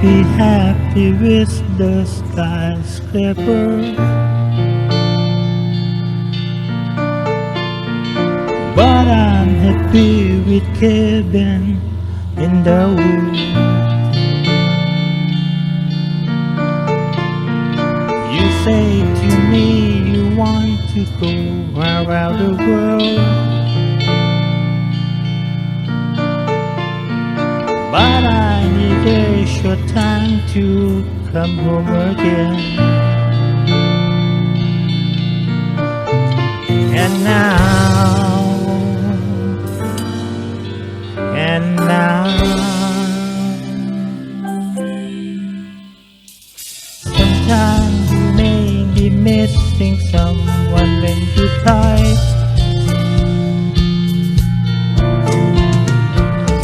be happy with the skyscraper. But I'm happy with cabin in the woods. You say to me you want to go around the world. But I a short time to come home again. And now, and now, sometimes you may be missing someone when you cry.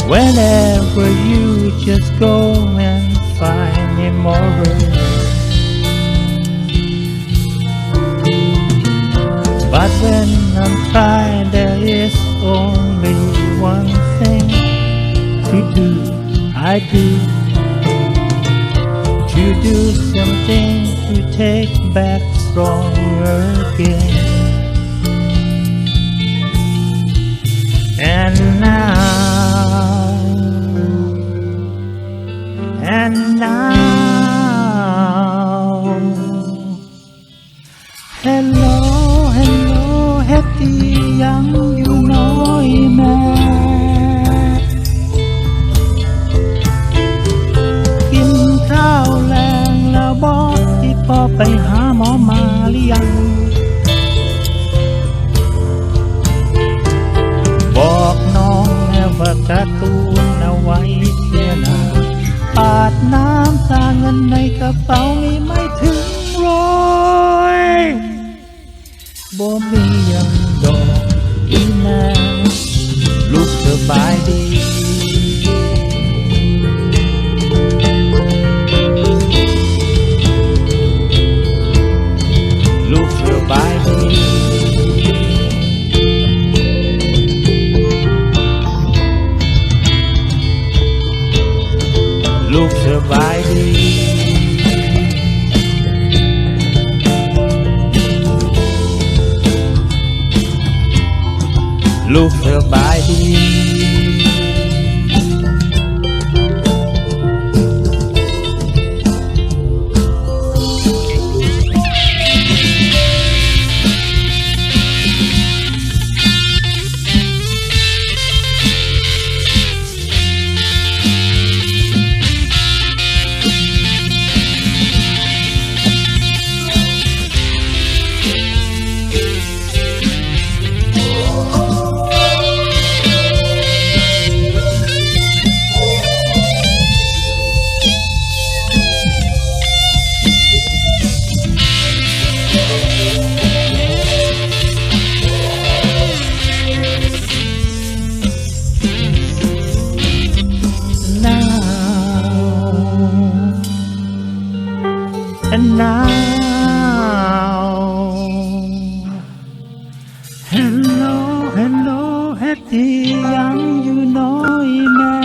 Whenever you just go and find immortal. But when I'm trying, there is only one thing to do. I do to do something to take back stronger again. And now, ลูกสบายดีลูกสบายดี ดอีหยังอยู่น้อยแม่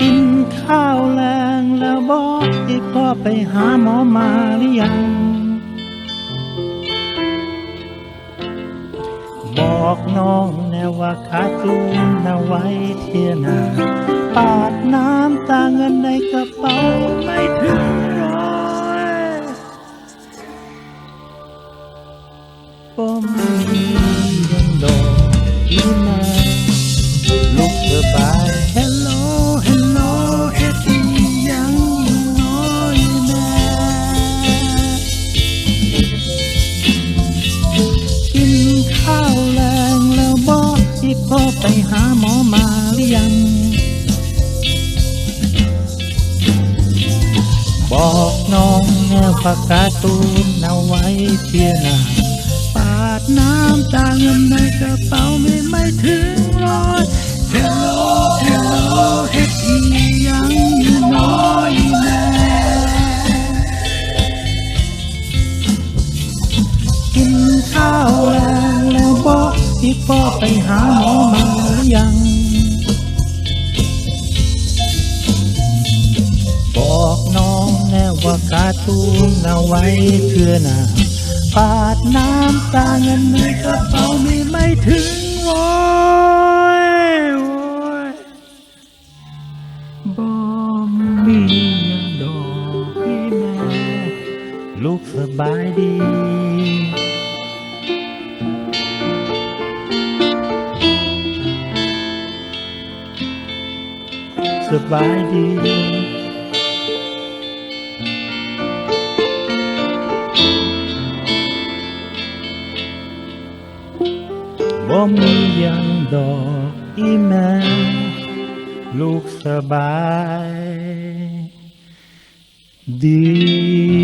กินข้าวแรงแล้วบอกที่พ่อไปหาหมอมาหรือยัง บอกน้องแน่ว่าขาดตูนเอาไว้เทียนาปาดน้ำตาเงินในกระเป๋าไม่ถึง แง่ฝากการ์ตูนเอาไว้เทียหนาปาดน้ำตาเงินในกระเป๋าไม่ไม่ถึงร้อย Hello Hello เฮ็ดอียังอยู่น้อยแม่กินข้าวแรงแล้วบอกที่พ่อไปหาหมอมาหรือยัง การ์ตูนเอาไว้เพื่อนาปาดน้ำตาเงินในกระเป๋ามีไม่ถึงโว้ยโว้ยบ่มียังดอกพี่แม่ลูกสบายดีสบายดี บ่มียังดอกอีแม่ลูกสบาย ดี